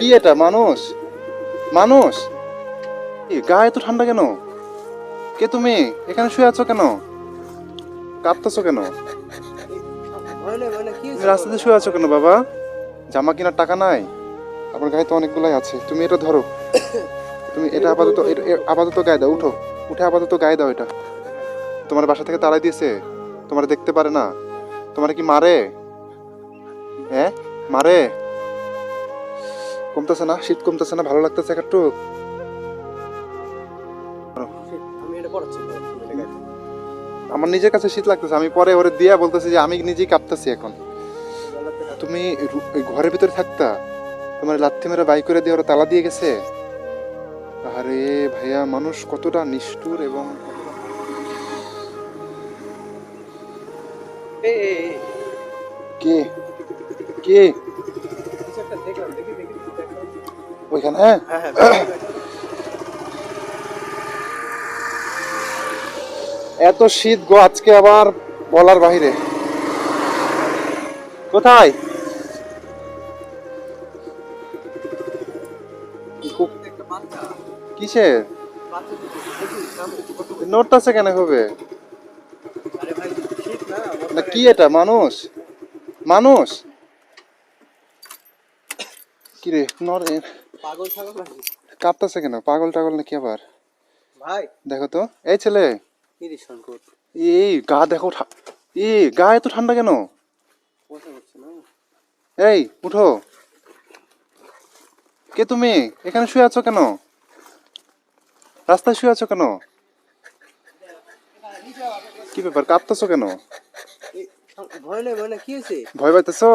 কি এটা মানুষ? মানুষ? গায়ে এত ঠান্ডা কেন? কে তুমি? এখানে শুয়ে আছো কেন? কাঁপতেছো কেন? রাস্তাতে শুয়ে আছো কেন বাবা? জামা কেনার টাকা নাই? আমার গায়ে তো অনেকগুলাই আছে। তুমি এটা ধরো। তুমি এটা আপাতত আপাতত গায়ে দাও উঠো। উঠে আপাতত গায়ে দাও এটা। তোমার বাসা থেকে তাড়াই দিয়েছে। তোমার দেখতে পারে না। তোমার কি মারে? হ্যাঁ? মারে? কমতেছে না শীত কমতেছে না ভালো লাগতেছে একটু আমার নিজের কাছে শীত লাগতেছে আমি পরে ওরে দিয়া বলতেছি যে আমি নিজেই কাঁপতেছি এখন তুমি ঘরের ভিতরে থাকতা তোমার লাথি মেরে বাই করে দিয়ে ওরা তালা দিয়ে গেছে আরে ভাইয়া মানুষ কতটা নিষ্ঠুর এবং কে কে ওইখানে হ্যাঁ? হ্যাঁ হ্যাঁ। এত শীত গো আজকে আবার বলার বাহিরে। কোথায়? কিসের বড়। নড়তাছে কেন হবে না কি এটা? মানুষ? মানুষ? কি রে নড়ে। পাগল ছাগল কাঁপতাছে কেন? পাগল টাগল নাকি আবার? ভাই। দেখো তো। এই ছেলে। এই গা দেখো গা এত ঠান্ডা কেন? না? এই উঠো। কে তুমি? এখানে শুয়ে আছো কেন? রাস্তায় শুয়ে আছো কেন? কি ব্যাপার? কাঁপতেছো কেন? ভয় নেই ভয় নেই। কি হয়েছে? ভয় পাইতেছো?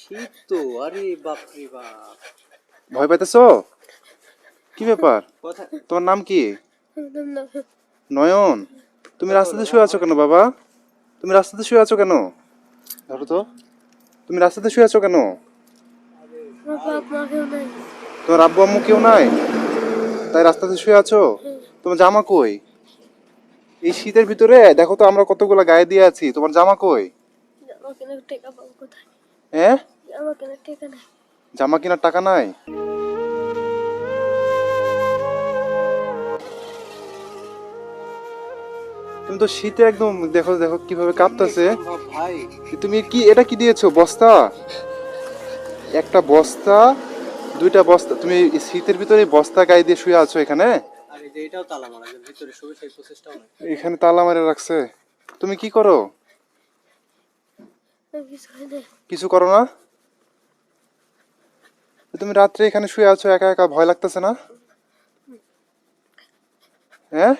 শীত তো। আরে বাপ রে বাপ। ভয় পাইতেছো? কি ব্যাপার? তোমার নাম কি? নয়ন তুমি রাস্তাতে শুয়ে আছো কেন বাবা? তুমি রাস্তাতে শুয়ে আছো কেন? ধরো তো। তুমি রাস্তাতে শুয়ে আছো কেন? তোমার আব্বু আম্মু কেউ নাই? তাই রাস্তাতে শুয়ে আছো? তোমার জামা কই? এই শীতের ভিতরে দেখো তো আমরা কতগুলো গায়ে দিয়ে আছি। তোমার জামা কই? আমাকে না টেকা পাবো কোথায়? হ্যাঁ? জামা কেনার টাকা নাই? তুমি তো শীতে একদম দেখো দেখো কীভাবে কাঁপতেছে। তুমি কি এটা কি দিয়েছ বস্তা? একটা বস্তা দুইটা বস্তা তুমি শীতের ভিতরে বস্তা গায়ে দিয়ে শুয়ে আছো এখানে? এখানে তালা মেরে রাখছে। তুমি কি করো? কিছু করো না? তুমি রাত্রে এখানে শুয়ে আছো, একা একা ভয় লাগতেছে না? হ্যাঁ?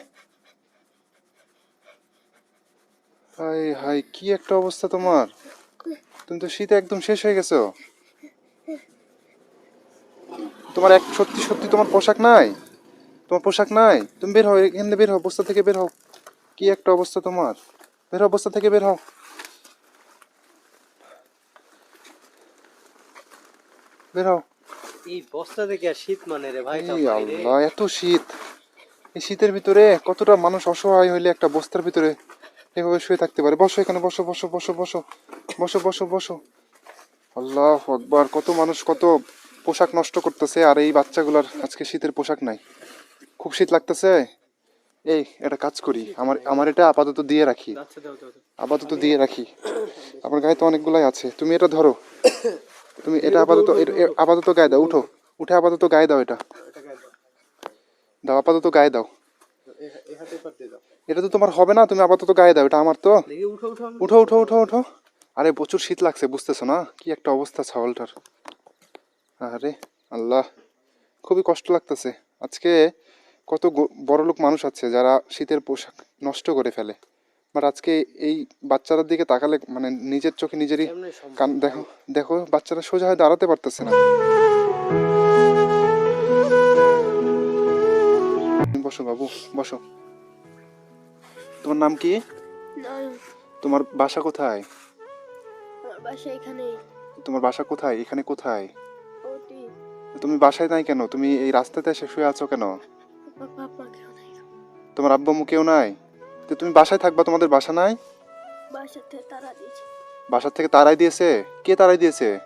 হাই হাই কি একটা অবস্থা তোমার? তুমি তো শীতে একদম শেষ হয়ে গেছো। তোমার এক, সত্যি সত্যি তোমার পোশাক নাই? তোমার পোশাক নাই? তুমি বের হও, এখান থেকে বের হও, বস্তা থেকে বের হও। কি একটা অবস্থা তোমার? বের হও, বস্তা থেকে বের হও। বের হও। এই বস্তা দেখে শীত মানে রে ভাই আল্লাহ এত শীত। এই শীতের ভিতরে কতটা মানুষ অসহায় হইলে একটা বস্তার ভিতরে এভাবে শুয়ে থাকতে পারে। বসো এখানে বসো বসো বসো বসো বসো বসো বসো। আল্লাহ আকবার কত মানুষ কত পোশাক নষ্ট করতেছে আর এই বাচ্চাগুলার আজকে শীতের পোশাক নাই। খুব শীত লাগতেছে। এই এটা কাজ করি। আমার আমার এটা আপাতত দিয়ে রাখি। আচ্ছা। আপাতত দিয়ে রাখি। আমার গায়ে তো অনেকগুলাই আছে। তুমি এটা ধরো। তুমি এটা আপাতত আপাতত গায়ে দাও, উঠো। উঠে আপাতত গায়ে দাও এটা। দাও। আপাতত গায়ে দাও। এটা তো তোমার হবে না, তুমি আপাতত গায়ে দাও, এটা আমার তো। উঠো উঠো উঠো উঠো। আরে, প্রচুর শীত লাগছে, বুঝতেছো না? কি একটা অবস্থা ছাগলটার। আরে, আল্লাহ। খুবই কষ্ট লাগতেছে। আজকে কত বড় লোক মানুষ আছে যারা শীতের পোশাক নষ্ট করে ফেলে। বাট আজকে এই বাচ্চাদের দিকে তাকালে মানে নিজের চোখে নিজেরই কান দেখো দেখো বাচ্চারা সোজা হয়ে দাঁড়াতে পারতেছে না। বসো বাবু বসো। তোমার নাম কি? তোমার বাসা কোথায়? বাসা তোমার বাসা কোথায়? এখানে কোথায়? তুমি বাসায় নাই কেন? তুমি এই রাস্তাতে এসে শুয়ে আছো কেন? তোমার আব্বু কেউ নাই? তো তুমি বাসায় থাকবা তোমাদের বাসা নাই? বাসাতে তারা দিয়েছে। বাসার থেকে তারাই দিয়েছে? কে তারাই দিয়েছে?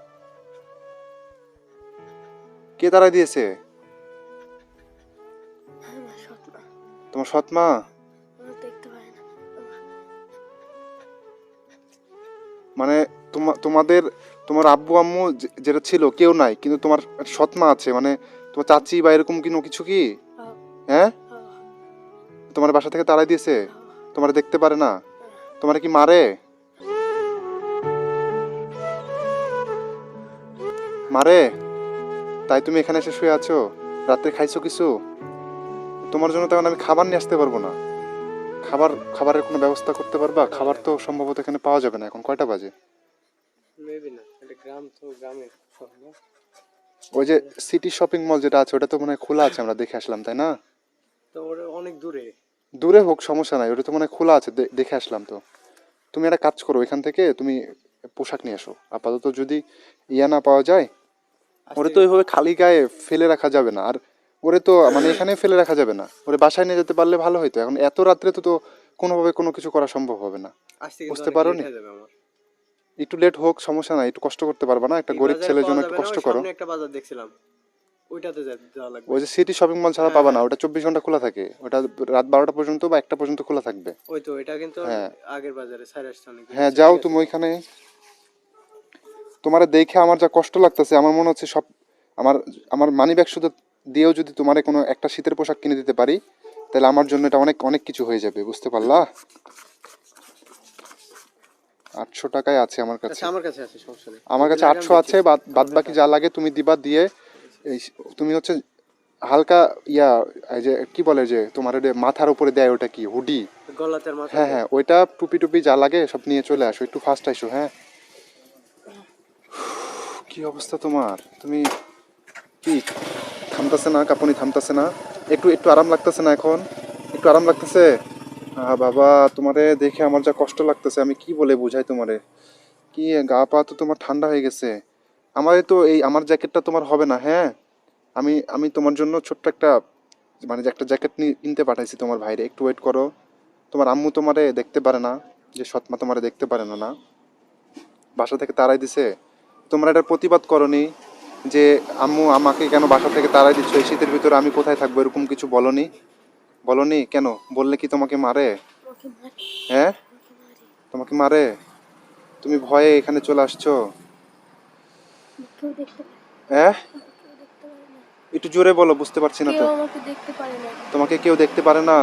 কে তারাই দিয়েছে? তোমার সৎ মা আমার দেখতে পারে না। আমার- মানে তোমা- তোমাদের তোমার আব্বু আম্মু যেটা ছিল কেউ নাই কিন্তু তোমার সৎ মা আছে মানে তোমার চাচি বা এরকম কোনো কিছু কি? হ্যাঁ? তোমার বাসা থেকে তাড়াই দিয়েছে। তোমার দেখতে পারে না? তোমার কি মারে? মারে? তাই তুমি এখানে এসে শুয়ে আছো? রাতে খাইছো কিছু? তোমার জন্য তখন আমি খাবার নিয়ে আসতে পারব না। খাবার খাবারের কোনো ব্যবস্থা করতে পারবা? খাবার তো সম্ভবত এখানে পাওয়া যাবে না এখন। কয়টা বাজে? ওই যে সিটি শপিং মল যেটা আছে ওটা তো মনে হয় খোলা আছে আমরা দেখে আসলাম তাই না? তো ওটা অনেক দূরে। দূরে হোক সমস্যা নাই। ওটা তো মানে খোলা আছে দেখে আসলাম তো। তুমি একটা কাজ করো এখান থেকে তুমি পোশাক নিয়ে এসো আপাতত যদি ইয়া না পাওয়া যায় ওরে তো ওইভাবে খালি গায়ে ফেলে রাখা যাবে না। আর ওরে তো মানে এখানে ফেলে রাখা যাবে না। ওরে বাসায় নিয়ে যেতে পারলে ভালো হতো এখন এত রাত্রে তো তো কোনোভাবে কোনো কিছু করা সম্ভব হবে না। বুঝতে যাবে আমার। একটু লেট হোক সমস্যা নাই। একটু কষ্ট করতে পারবা না। একটা গরিব ছেলের জন্য একটু কষ্ট করো। একটা বাজার দেখছিলাম। ওইটাতে যাওয়া লাগবে। ওই যে সিটি শপিং মল ছাড়া পাবা না হ্যাঁ। ওটা চব্বিশ ঘণ্টা খোলা থাকে। ওটা রাত বারোটা পর্যন্ত বা একটা পর্যন্ত খোলা থাকবে। ওই তো এটা কিন্তু হ্যাঁ। আগের বাজারে অনেক হ্যাঁ যাও তুমি ওইখানে। তোমার দেখে আমার যা কষ্ট লাগতেছে আমার মনে হচ্ছে সব আমার আমার মানি ব্যাগ শুধু দিয়েও যদি তোমার কোনো একটা শীতের পোশাক কিনে দিতে পারি তাহলে আমার জন্য এটা অনেক অনেক কিছু হয়ে যাবে বুঝতে পারলা? আটশো টাকায় আছে আমার কাছে। আচ্ছা আমার কাছে আছে সমস্যা নেই। আমার কাছে আটশো আছে বাদ বাদ বাকি যা লাগে তুমি দিবা দিয়ে এই তুমি হচ্ছে হালকা ইয়া এই যে কি বলে যে তোমার মাথার উপরে দেয় ওটা কি হুডি? মাথা হ্যাঁ হ্যাঁ ওইটা টুপি টুপি যা লাগে সব নিয়ে চলে আসো একটু ফাস্ট আইসো হ্যাঁ। কি অবস্থা তোমার? তুমি কি থামতেছে না কাঁপুনি থামতেছে না? একটু একটু আরাম লাগতেছে না এখন? একটু আরাম লাগতেছে? বাবা তোমারে দেখে আমার যা কষ্ট লাগতেছে আমি কি বলে বুঝাই তোমারে? কি গা পা তো তোমার ঠান্ডা হয়ে গেছে। আমার তো এই আমার জ্যাকেটটা তোমার হবে না হ্যাঁ? আমি আমি তোমার জন্য ছোট্ট একটা মানে একটা জ্যাকেট নিয়ে কিনতে পাঠাইছি তোমার ভাইরে একটু ওয়েট করো। তোমার আম্মু তোমারে দেখতে পারে না যে সৎমা তোমারে দেখতে পারে না না? বাসা থেকে তাড়াই দিছে? তোমরা এটার প্রতিবাদ করনি যে আম্মু আমাকে কেন বাসা থেকে তাড়াই দিচ্ছ? এই শীতের ভিতরে আমি কোথায় থাকব এরকম কিছু বলনি? বলনি? কেন? বললে কি তোমাকে মারে। হ্যাঁ? তোমাকে মারে? তুমি ভয়ে এখানে চলে আসছো? হ্যাঁ? একটু জোরে বলো বুঝতে পারছি না তো। তোমাকে কেউ দেখতে পারে না?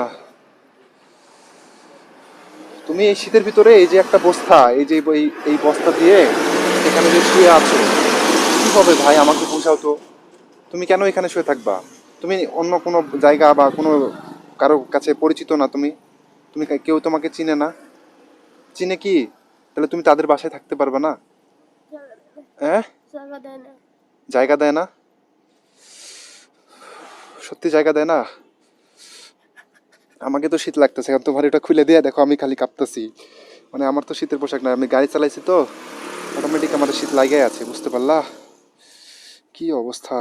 তুমি এই শীতের ভিতরে এই যে একটা বস্তা এই যে এই এই বস্তা দিয়ে এখানে যে শুয়ে আছো কি হবে ভাই? আমাকে বোঝাও তো। তুমি কেন এখানে শুয়ে থাকবা? তুমি অন্য কোনো জায়গা বা কোনো কারও কাছে পরিচিত না তুমি। তুমি কেউ তোমাকে চিনে না। চিনে কি? তাহলে তুমি তাদের বাসায় থাকতে পারবে না, হ্যাঁ? জায়গা দেয় না। জায়গা দেয় না? সত্যি জায়গা দেয় না? আমাকে তো শীত লাগতেছে, এখন তোমার এটা খুলে দিয়ে দেখো, আমি খালি কাঁপতেছি। মানে আমার তো শীতের পোশাক না আমি গাড়ি চালাইছি তো। অটোমেটিক আমার শীত লাগে আছে, বুঝতে পারলা? কি অবস্থা?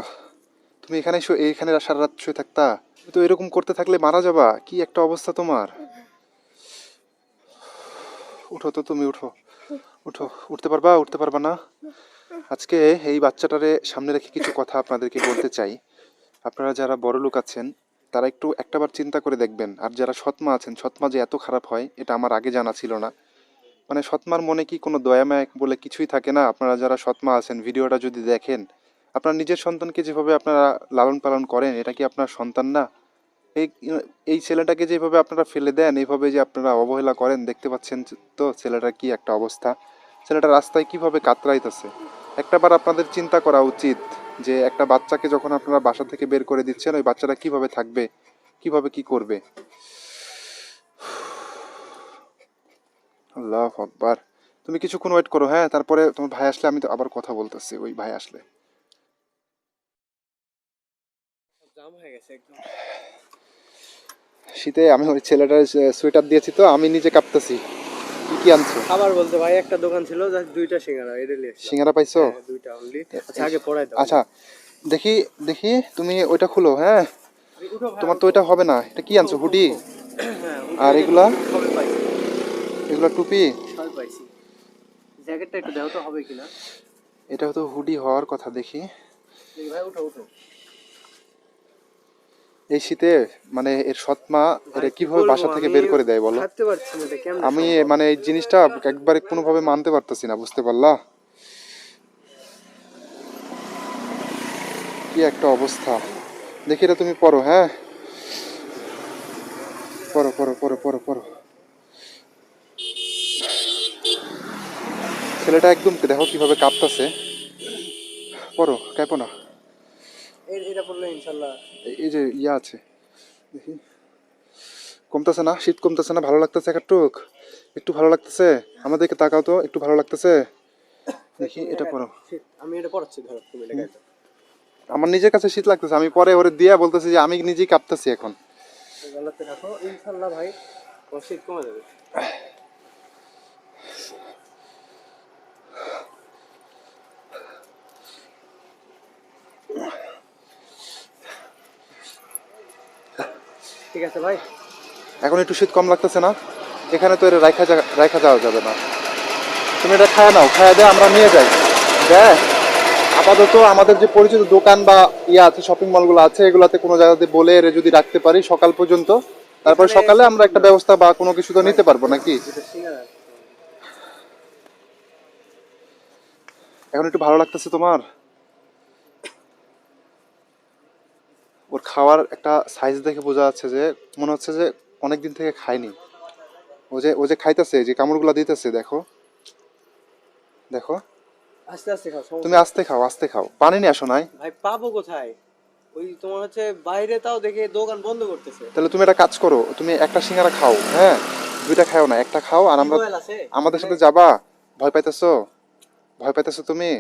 তুমি এখানে এইখানে সারা রাত শুয়ে থাকতা? তো এরকম করতে থাকলে মারা যাবা, কি একটা অবস্থা তোমার? উঠো তো তুমি, উঠো। উঠো, উঠতে পারবা উঠতে পারবা না? আজকে এই বাচ্চাটারে সামনে রেখে কিছু কথা আপনাদেরকে বলতে চাই। আপনারা যারা বড় লোক আছেন, তারা একটু একটাবার চিন্তা করে দেখবেন। আর যারা সৎমা আছেন, সৎমা যে এত খারাপ হয়, এটা আমার আগে জানা ছিল না। মানে সৎমার মনে কি কোনো দয়া মায়া বলে কিছুই থাকে না? আপনারা যারা সৎমা আছেন, ভিডিওটা যদি দেখেন, আপনার নিজের সন্তানকে যেভাবে আপনারা লালন পালন করেন, এটা কি আপনার সন্তান না? এই এই ছেলেটাকে যেভাবে আপনারা ফেলে দেন, এইভাবে যে আপনারা অবহেলা করেন, দেখতে পাচ্ছেন তো ছেলেটার কি একটা অবস্থা? ছেলেটা রাস্তায় কীভাবে কাতরাইতেছে? একটাবার আপনাদের চিন্তা করা উচিত যে একটা বাচ্চাকে যখন আপনারা বাসা থেকে বের করে দিচ্ছেন ওই বাচ্চাটা কীভাবে থাকবে কীভাবে কি করবে? আল্লাহ আকবার। তুমি কিছুক্ষণ ওয়েট করো হ্যাঁ তারপরে তোমার ভাই আসলে আমি তো আবার কথা বলতেছি ওই ভাই আসলে। জাম হয়ে গেছে একদম। শীতে আমি ওই ছেলেটার সোয়েটার দিয়েছি তো আমি নিজে কাঁপতেছি। কি কি আনছো? খাবার বলতে ভাই একটা দোকান ছিল দুইটা সিঙ্গারা এটা নিয়ে সিঙ্গারা পাইছো? হ্যাঁ, দুইটা অনলি আচ্ছা আগে পড়াই দাও। আচ্ছা দেখি দেখি তুমি ওইটা খুলো হ্যাঁ? তোমার তো ওইটা হবে না এটা কি আনছো হুডি? হ্যাঁ, আর এগুলা? এগুলো টুপি? সবে পাইছি। জ্যাকেটটা একটু দেও তো হবে কিনা? এটা হয়তো হুডি হওয়ার কথা দেখি ভাই উঠো উঠো। এই শীতে মানে এর সৎমা এটা কীভাবে বাসা থেকে বের করে দেয় বলো? আমি মানে এই জিনিসটা একবারে কোনোভাবে মানতে পারতেছি না বুঝতে পারলা? কি একটা অবস্থা। দেখি এটা তুমি পড়ো হ্যাঁ? পড়ো পড়ো পড়ো পড়ো পড়ো। ছেলেটা একদম দেখো কীভাবে কাঁপতাছে। পড়ো কেপো না। এটা বললে ইনশাল্লাহ এই- যে ইয়া আছে দেখি। কমতেছে না? শীত কমতেছে না? ভালো লাগতেছে একটুক একটু ভালো লাগতেছে? আমাদেরকে তাকাও তো একটু ভালো লাগতেছে? দেখি এটা পড়ো। শীত, আমি এটা পড়াচ্ছি ধরো তুমি আমার নিজের কাছে শীত লাগতেছে আমি পরে ওরে দিয়া বলতেছি যে আমি নিজেই কাঁপতেছি এখন। রাখো। ইনশাল্লাহ ভাই শীত কমে যাবে। ঠিক আছে ভাই। এখন একটু শীত কম লাগতেছে না? এখানে তো এটা রাখা রাখা যাওয়া যাবে না। তুমি এটা খায় নাও খায় দে আমরা নিয়ে যাই। দেখ আপাতত আমাদের যে পরিচিত দোকান বা ইয়ে আছে শপিং মলগুলো আছে এগুলাতে কোনো জায়গাতে বলে এর যদি রাখতে পারি সকাল পর্যন্ত তারপর সকালে আমরা একটা ব্যবস্থা বা কোনো কিছু তো নিতে পারব নাকি? এখন একটু ভালো লাগতেছে তোমার? ওর খাওয়ার একটা সাইজ দেখে বোঝা যাচ্ছে যে মনে হচ্ছে যে অনেক দিন থেকে খায়নি। ও যে ও যে খাইতেছে যে কামড়গুলো দিতেছে দেখো। দেখো। আস্তে আস্তে খাও তুমি আস্তে খাও আস্তে খাও। পানি নিয়ে আসো নাই। ভাই পাবো কোথায়? ওই তোমার হচ্ছে বাইরে তাও দেখে দোকান বন্ধ করতেছে। তাহলে তুমি একটা কাজ করো তুমি একটা সিঙ্গারা খাও হ্যাঁ? দুইটা খাও না একটা খাও আর আমরা আমাদের সাথে যাবা? ভয় পাইতেছো? ভয় পাইতেছো তুমি?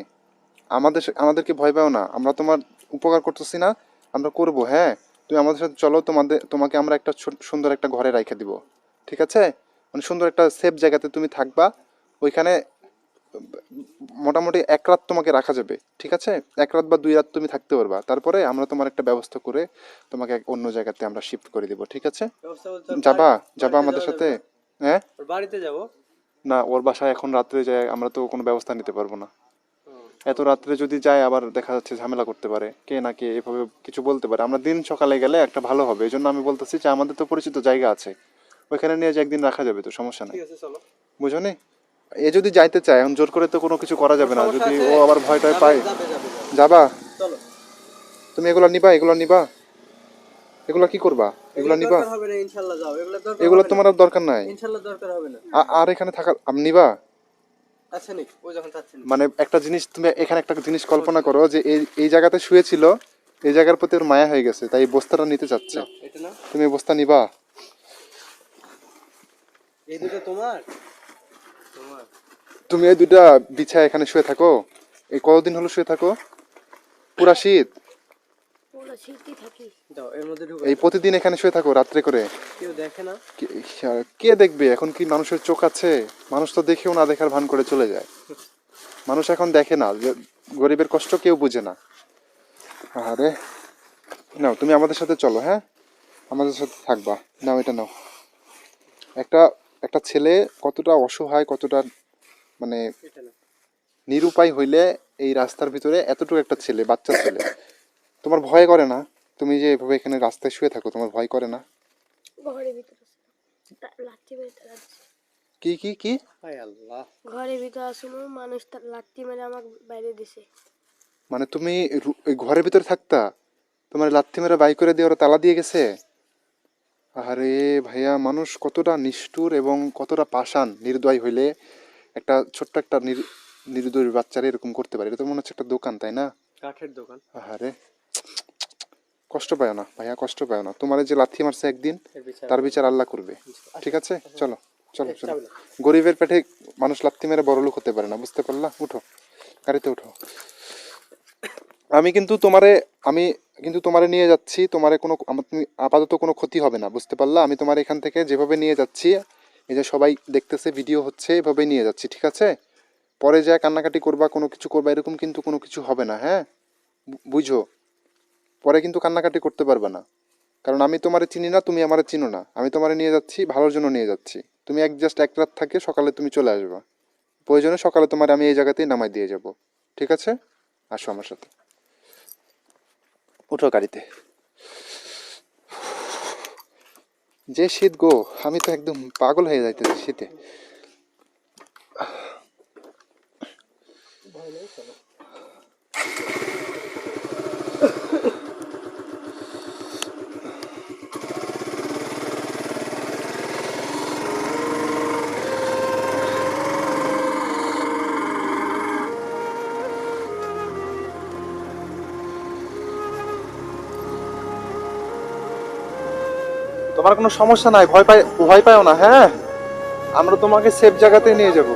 আমাদের আমাদেরকে ভয় পাও না। আমরা তোমার উপকার করতেছি না। আমরা করব হ্যাঁ? তুমি আমাদের সাথে চলো তোমাদের তোমাকে আমরা একটা সুন্দর একটা ঘরে রাখে দিব। ঠিক আছে? মানে সুন্দর একটা সেফ জায়গাতে তুমি থাকবা। ওইখানে মোটামুটি এক রাত তোমাকে রাখা যাবে। ঠিক আছে? এক রাত বা দুই রাত তুমি থাকতে পারবা। তারপরে আমরা তোমার একটা ব্যবস্থা করে তোমাকে অন্য জায়গাতে আমরা শিফট করে দিব। ঠিক আছে? যাবা? যাবা আমাদের সাথে? হ্যাঁ? বাড়িতে যাব। না ওর বাসায় এখন রাত্রে যায় আমরা তো কোনো ব্যবস্থা নিতে পারব না। এত রাত্রে যদি যায় আবার দেখা যাচ্ছে ঝামেলা করতে পারে। কে না কে এভাবে কিছু বলতে পারে। আমরা দিন সকালে গেলে একটা ভালো হবে। এই জন্য আমি বলতেছি যে আমাদের তো পরিচিত জায়গা আছে। ওইখানে নিয়ে যে একদিন রাখা যাবে তো সমস্যা নাই। বুঝো নি? এ যদি যাইতে চায় এখন জোর করে তো কোনো কিছু করা যাবে না। যদি ও আবার ভয় টয় পায়। যাবে, তুমি এগুলো নিবা এগুলো নিবা। এগুলো কি করবা? এগুলো নিবা? এগুলো তোমার আর দরকার নাই। আর এখানে থাকা নিবা আচ্ছা নি ও যখন চাচ্ছেন মানে একটা জিনিস তুমি এখানে একটা জিনিস কল্পনা করো যে এই এই জায়গাতে শুয়েছিল এই জায়গার প্রতি ওর মায়া হয়ে গেছে তাই বস্তাটা নিতে চাচ্ছে। তুমি বস্তা নিবা? এই দুটো তোমার? তোমার। তুমি এই দুইটা বিছায় এখানে শুয়ে থাকো। এই কতদিন হলো শুয়ে থাকো? পুরা শীত পুরো শীতই থাকি দাও এর মধ্যে ঢুকে এই প্রতিদিন এখানে শুয়ে থাকো রাত্রে করে। কেউ দেখে না? কে- কে দেখবে? এখন কি মানুষের চোখ আছে? মানুষ তো দেখেও না দেখার ভান করে চলে যায়। মানুষ এখন দেখে না গরিবের কষ্ট কেউ বুঝে না। আরে নাও তুমি আমাদের সাথে চলো হ্যাঁ? আমাদের সাথে থাকবা। নাও এটা নাও। একটা একটা ছেলে কতটা অসহায় কতটা মানে নিরুপায় হইলে এই রাস্তার ভিতরে এতটুকু একটা ছেলে বাচ্চা ছেলে। তোমার ভয় করে না? তুমি যে এভাবে এখানে রাস্তায় শুয়ে থাকো তোমার ভয় করে না? ঘরের ভিতরে লাত্তি মেরে তারা কি কি কি? হায় আল্লাহ। ঘরের ভিতরে আসুন মানুষ তার লাত্তি মেরে আমাকে বাইরে দিছে। মানে তুমি ওই ঘরের ভিতরে থাকতা? তোমার লাথি মেরে বাই করে দিয়ে ওরা তালা দিয়ে গেছে? আরে ভাইয়া মানুষ কতটা নিষ্ঠুর এবং কতটা পাষাণ নির্দয় হইলে একটা ছোট্ট একটা নির- নির্দয় বাচ্চারা এরকম করতে পারে। এটা তো মনে হচ্ছে একটা দোকান তাই না? কাঠের দোকান। আরে কষ্ট পায় না ভাইয়া কষ্ট পায় না। তোমার যে লাথি মারছে একদিন তার বিচার আল্লাহ করবে। ঠিক আছে? চলো চলো চলো। গরিবের পেটে মানুষ লাথি মেরে বড় লোক হতে পারে না বুঝতে পারলা? উঠো গাড়িতে উঠো। আমি কিন্তু তোমারে আমি কিন্তু তোমারে নিয়ে যাচ্ছি তোমারে কোনো তুমি আপাতত কোনো ক্ষতি হবে না বুঝতে পারলা? আমি তোমার এখান থেকে যেভাবে নিয়ে যাচ্ছি এই যে সবাই দেখতেছে ভিডিও হচ্ছে এভাবে নিয়ে যাচ্ছি ঠিক আছে? পরে যা কান্নাকাটি করবা কোনো কিছু করবা এরকম কিন্তু কোনো কিছু হবে না হ্যাঁ? বুঝো? পরে কিন্তু কান্নাকাটি করতে পারবে না। কারণ আমি তোমারে চিনি না, তুমি আমারে চিনো না। আমি তোমারে নিয়ে যাচ্ছি, ভালোর জন্য নিয়ে যাচ্ছি। তুমি এক জাস্ট এক রাত থাকে, সকালে তুমি চলে আসবা। প্রয়োজনে সকালে তোমার আমি এই জায়গাতেই নামাই দিয়ে যাব। ঠিক আছে? আসো আমার সাথে। উঠো গাড়িতে। যে শীত গো, আমি তো একদম পাগল হয়ে যাইতেছি শীতে। তোমার কোনো সমস্যা নাই, ভয় পাই ভয় পাও না হ্যাঁ? আমরা তোমাকে সেফ জায়গাতেই নিয়ে যাব।